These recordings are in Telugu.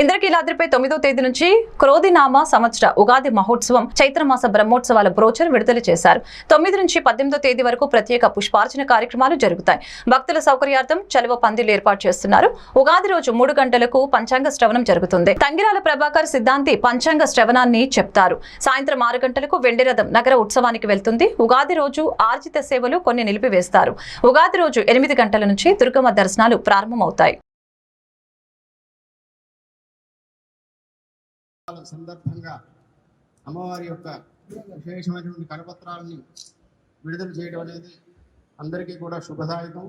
ఇంద్రకీలాద్రిపై తొమ్మిదో తేదీ నుంచి క్రోధినామ సంవత్సర ఉగాది మహోత్సవం చైత్రమాస బ్రహ్మోత్సవాల బ్రోచర్ విడుదల చేశారు. తొమ్మిది నుంచి పద్దెనిమిదో తేదీ వరకు ప్రత్యేక పుష్పార్చన కార్యక్రమాలు జరుగుతాయి. భక్తుల సౌకర్యార్థం చలువ పందిలు ఏర్పాటు చేస్తున్నారు. ఉగాది రోజు మూడు గంటలకు పంచాంగ శ్రవణం జరుగుతుంది. తంగిరాల ప్రభాకర్ సిద్ధాంతి పంచాంగ శ్రవణాన్ని చెప్తారు. సాయంత్రం ఆరు గంటలకు వెండి రథం నగర ఉత్సవానికి వెళ్తుంది. ఉగాది రోజు ఆర్జిత సేవలు కొన్ని నిలిపివేస్తారు. ఉగాది రోజు ఎనిమిది గంటల నుంచి దుర్గమ్మ దర్శనాలు ప్రారంభమవుతాయి. సందర్భంగా అమ్మవారి యొక్క విశేషమైనటువంటి కరపత్రాలని విడుదల చేయడం అనేది అందరికీ కూడా శుభదాయకం.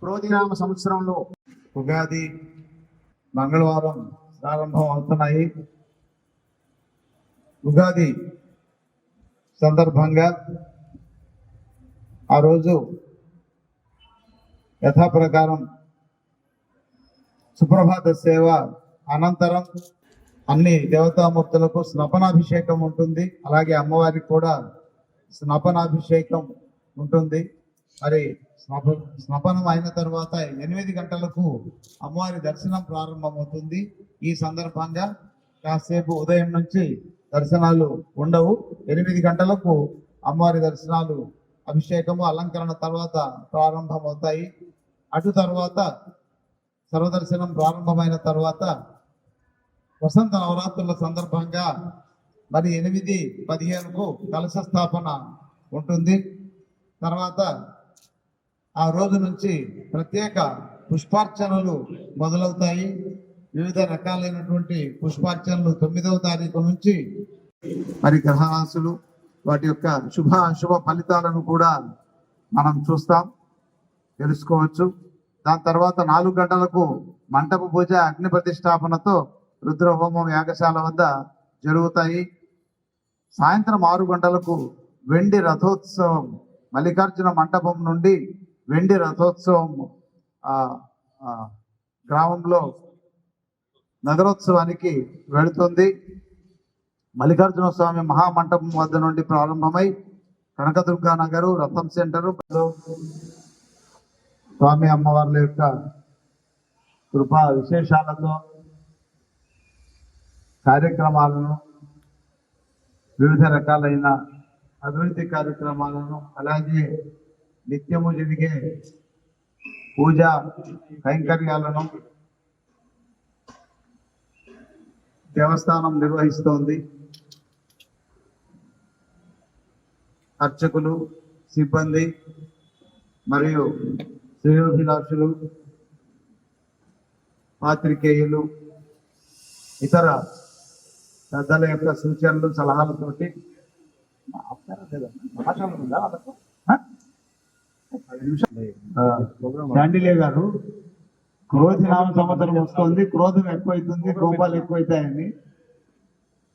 క్రోధినామ సంవత్సరంలో ఉగాది మంగళవారం ప్రారంభం అవుతున్నాయి. ఉగాది సందర్భంగా ఆ రోజు యథాప్రకారం సుప్రభాత సేవ అనంతరం అన్ని దేవతామూర్తులకు స్నపనాభిషేకం ఉంటుంది. అలాగే అమ్మవారికి కూడా స్నపనాభిషేకం ఉంటుంది. మరి స్నప స్నపనం అయిన తర్వాత ఎనిమిది గంటలకు అమ్మవారి దర్శనం ప్రారంభమవుతుంది. ఈ సందర్భంగా కాసేపు ఉదయం నుంచి దర్శనాలు ఉండవు. ఎనిమిది గంటలకు అమ్మవారి దర్శనాలు అభిషేకము అలంకరణ తర్వాత ప్రారంభమవుతాయి. అటు తర్వాత సర్వదర్శనం ప్రారంభమైన తర్వాత వసంత నవరాత్రుల సందర్భంగా మరి ఎనిమిది పదిహేనుకు కలశ స్థాపన ఉంటుంది. తర్వాత ఆ రోజు నుంచి ప్రత్యేక పుష్పార్చనలు మొదలవుతాయి. వివిధ రకాలైనటువంటి పుష్పార్చనలు తొమ్మిదవ తారీఖు నుంచి మరి గ్రహరాశులు వాటి యొక్క శుభ అశుభ ఫలితాలను కూడా మనం చూస్తాం తెలుసుకోవచ్చు. దాని తర్వాత నాలుగు గంటలకు మంటప పూజ అగ్ని ప్రతిష్టాపనతో రుద్రహోమం యాగశాల వద్ద జరుగుతాయి. సాయంత్రం ఆరు గంటలకు వెండి రథోత్సవం మల్లికార్జున మంటపం నుండి వెండి రథోత్సవం గ్రామంలో నగరోత్సవానికి వెళుతుంది. మల్లికార్జున స్వామి మహామంటపం వద్ద నుండి ప్రారంభమై కనకదుర్గా నగరు రథం సెంటరు స్వామి అమ్మవార్ల యొక్క కృపా విశేషాలతో కార్యక్రమాలను వివిధ రకాలైన అభివృద్ధి కార్యక్రమాలను అలాగే నిత్యము జరిగే పూజ కైంకర్యాలను దేవస్థానం నిర్వహిస్తోంది. అర్చకులు సిబ్బంది మరియు శ్రేయోభిలాషులు పాత్రికేయులు ఇతర పెద్దల యొక్క సూచనలు సలహాలతోటి. శాండిలే గారు క్రోధి నామ సంవత్సరం వస్తుంది క్రోధం ఎక్కువైతుంది కోపాలు ఎక్కువైతాయని.